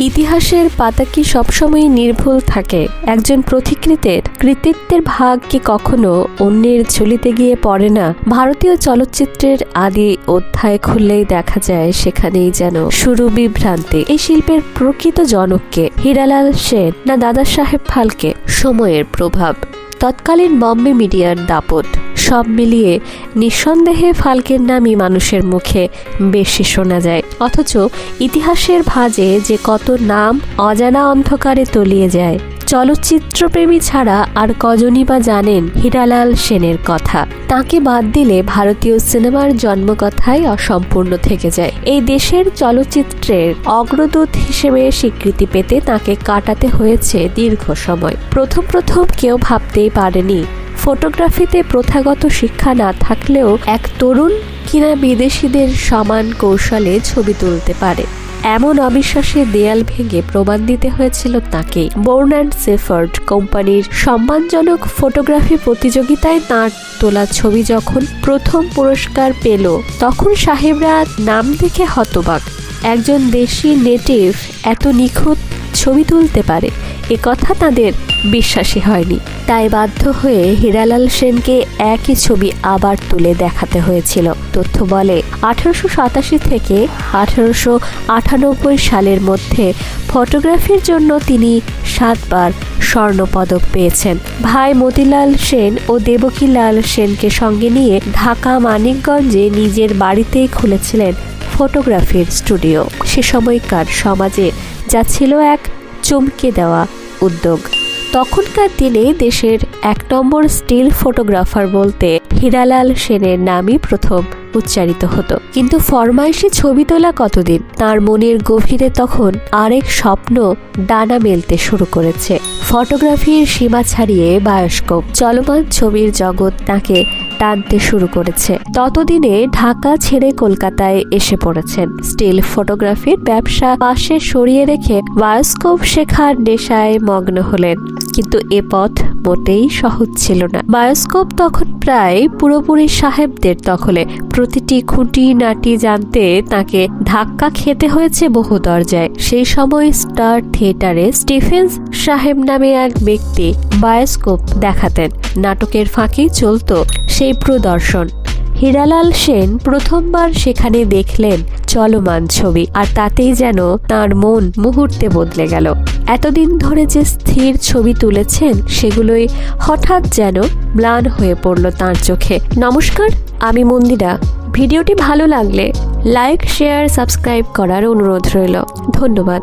ইতিহাসের পাতা কি সবসময় নির্ভুল থাকে? একজন প্রতিকৃতের কৃতিত্বের ভাগ কি কখনো অন্যের ঝুলিতে গিয়ে পড়ে না? ভারতীয় চলচ্চিত্রের আদি অধ্যায় খুললেই দেখা যায় সেখানেই যেন শুরু বিভ্রান্তি। এই শিল্পের প্রকৃত জনককে হীরালাল সেন না দাদা সাহেব ফালকে? সময়ের প্রভাব। তৎকালীন বম্বে মিডিয়ার দাপট। সব মিলিয়ে নিঃসন্দেহে ফালকের নামই মানুষের মুখে বেশি শোনা যায়। অথচ ইতিহাসের ভাঁজে যে কত নাম অজানা অন্ধকারে তলিয়ে যায়। চলচ্চিত্রপ্রেমী ছাড়া আর কজনই বা জানেন হীরালাল সেনের কথা। তাকে বাদ দিলে ভারতীয় সিনেমার জন্মকথাই অসম্পূর্ণ থেকে যায়। এই দেশের চলচ্চিত্রের অগ্রদূত হিসেবে স্বীকৃতি পেতে তাকে কাটাতে হয়েছে দীর্ঘ সময়। প্রথম প্রথম কেউ ভাবতেই পারেনি ফটোগ্রাফিতে প্রথাগত শিক্ষা না থাকলেও এক তরুণ কিনা বিদেশিদের সমান কৌশলে ছবি তুলতে পারে। এমন অবিশ্বাসে দেয়াল ভেঙে প্রমাণ দিতে হয়েছিল তাকে। বোর্ন অ্যান্ড সেফার্ড কোম্পানির সম্মানজনক ফটোগ্রাফি প্রতিযোগিতায় তাঁর তোলা ছবি যখন প্রথম পুরস্কার পেল, তখন সাহেবরা নাম দেখে হতবাক। একজন দেশি নেটিভ এত নিখুঁত ছবি তুলতে পারে, এ কথা তাদের বিশ্বাসী হয়নি। তাই বাধ্য হয়ে হীরালাল সেনকে একই ছবি আবার তুলে দেখাতে হয়েছিল। তথ্য বলে, আঠারোশো সাতাশি থেকে আঠারোশো আটানব্বই সালের মধ্যে ফটোগ্রাফির জন্য তিনি সাতবার স্বর্ণপদক পেয়েছেন। ভাই মতিলাল সেন ও দেবকীলাল সেনকে সঙ্গে নিয়ে ঢাকা মানিকগঞ্জে নিজের বাড়িতেই খুলেছিলেন ফটোগ্রাফির স্টুডিও। সে সময়কার সমাজে যা ছিল এক চমকে দেওয়া উদ্যোগ। তখনকার দিনে দেশের এক নম্বর স্টিল ফটোগ্রাফার বলতে হীরালাল সেনের নামই প্রথম উচ্চারিত হতো। কিন্তু ফরমাইশি ছবি তোলা কতদিন, তার মনের গভীরে তখন আরেক স্বপ্ন ডানা মেলতে শুরু করেছে। ফটোগ্রাফির সীমা ছাড়িয়ে বায়োস্কোপ চলমান ছবির জগৎ তাকে টানতে শুরু করেছে। ততদিনে ঢাকা ছেড়ে কলকাতায় এসে পড়েছেন। স্টিল ফটোগ্রাফির ব্যবসা পাশে সরিয়ে রেখে বায়োস্কোপ শেখার নেশায় মগ্ন হলেন কিন্তু এ পথ মোটেই সহজ ছিল না। বায়োস্কোপ তখন প্রায় পুরোপুরি সাহেবদের দখলে। প্রতিটি খুঁটি নাটি জানতে তাকে ধাক্কা খেতে হয়েছে বহু দরজায়। সেই সময় স্টার থিয়েটারে স্টিফেন্স সাহেব নামে এক ব্যক্তি বায়োস্কোপ দেখাতেন। নাটকের ফাঁকেই চলতো সেই প্রদর্শন। হীরালাল সেন প্রথমবার সেখানে দেখলেন চলমান ছবি, আর তাতেই যেন তার মন মুহূর্তে বদলে গেল। এতদিন ধরে যে স্থির ছবি তুলেছেন, সেগুলোই হঠাৎ যেন ম্লান হয়ে পড়ল তার চোখে। নমস্কার, আমি মন্দিরা। ভিডিওটি ভালো লাগলে লাইক, শেয়ার, সাবস্ক্রাইব করার অনুরোধ রইল। ধন্যবাদ।